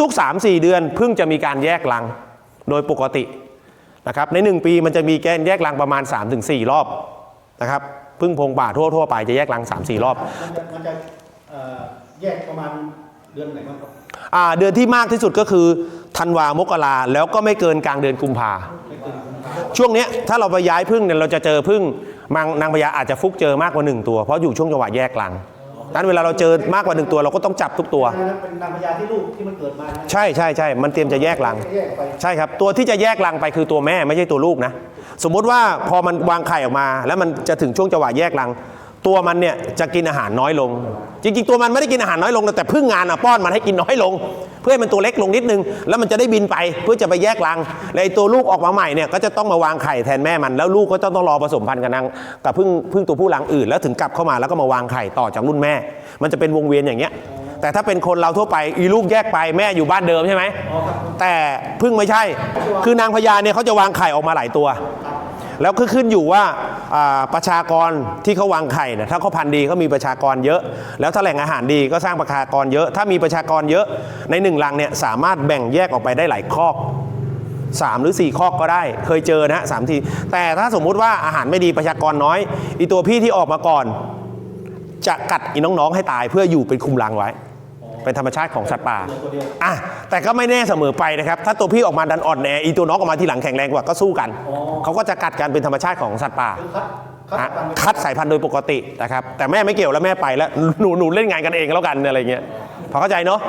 ทุกๆ 3-4 เดือนเพิ่งจะมีการแยกรังโดยปกตินะครับใน 1 ปีมันจะมีแกนแยกรังประมาณ 3-4 รอบนะครับพึ่งพงป่าทั่วทั่วๆไปจะแยกรัง 3-4 รอบ มันจะมันจะเอ่อแยกประมาณเดือนไหนบ้างครับอ่าเดือนที่มากที่สุดก็คือธันวามกราแล้วก็ไม่เกินกลางเดือนกุมภาไม่เกินกุมภาช่วงเนี้ยถ้าเราไปย้ายพึ่งเนี่ยเราจะเจอพึ่งมังนางพญาอาจจะฟุกเจอมากกว่าหนึ่งตัว เพราะอยู่ช่วงจังหวะแยกรังดัง นั้นเวลาเราเจอมากกว่าหนึ่งตัวเราก็ต้องจับทุกตัวอันนั้นเป็นนางพญาที่ลูกที่มันเกิดมานะใช่ใช่ใช่มันเตรียมจะแยกรัง แยกไปใช่ครับ ตัวที่จะแยกรังไปคือตัวแม่ไม่ใช่ตัวลูกนะ สมมุติว่าพอมันวางไข่ออกมา แล้วมันจะถึงช่วงจังหวะแยกรัง ตัวมันเนี่ยจะกินอาหารน้อยลง จริงๆ ตัวมันไม่ได้กินอาหารน้อยลงแต่พึ่งงานอะป้อนมันให้กินน้อยลง เพื่อให้มันตัวเล็กลงนิดนึง แล้วมันจะได้บินไปเพื่อจะไปแยกรังแล้วไอ้ตัวลูกออกมาใหม่เนี่ยก็จะต้องมาวางไข่แทนแม่มัน แล้วลูกก็ต้องรอผสมพันธุ์กับนางกับพึ่งพึ่งตัวผู้รังอื่น แล้วถึงกลับเข้ามาแล้วก็มาวางไข่ต่อจากรุ่นแม่ มันจะเป็นวงเวียนอย่างเงี้ยแต่ถ้าเป็นคนเราทั่วไปอีลูกแยกไปแม่อยู่บ้านเดิมใช่ไหมแต่พึ่งไม่ใช่ คือนางพญาเนี่ยเขาจะวางไข่ออกมาหลายตัว แล้วก็ขึ้นอยู่ว่าประชากรที่เขาวางไข่เนี่ยถ้าเขาพันธุ์ดีเขามีประชากรเยอะ แล้วถ้าแหล่งอาหารดีก็สร้างประชากรเยอะ ถ้ามีประชากรเยอะในหนึ่งรังเนี่ยสามารถแบ่งแยกออกไปได้หลายคอกสามหรือสี่คอกก็ได้ เคยเจอนะฮะสามที แต่ถ้าสมมุติว่าอาหารไม่ดีประชากรน้อย อีตัวพี่ที่ออกมาก่อน จะกัดอีน้องๆให้ตายเพื่ออยู่เป็นคุมรังไว้ เป็นธรรมชาติของสัตว์ป่าเหลือตัวเดียวอะแต่ก็ไม่แน่เสมอไปนะครับ ถ้าตัวพี่ออกมาดันอ่อนแออีตัวน้องออกมาทีหลังแข็งแรงกว่าก็สู้กันอ๋อเขาก็จะกัดกันเป็นธรรมชาติของสัตว์ป่าคือคัดคัดอะตามคัดสายพันธุ์โดยปกตินะครับแต่แม่ไม่เกี่ยวแล้วแม่ไปแล้วหนูหนูเล่นงานกันเองแล้วกันอะไรเงี้ยพอเข้าใจเนาะ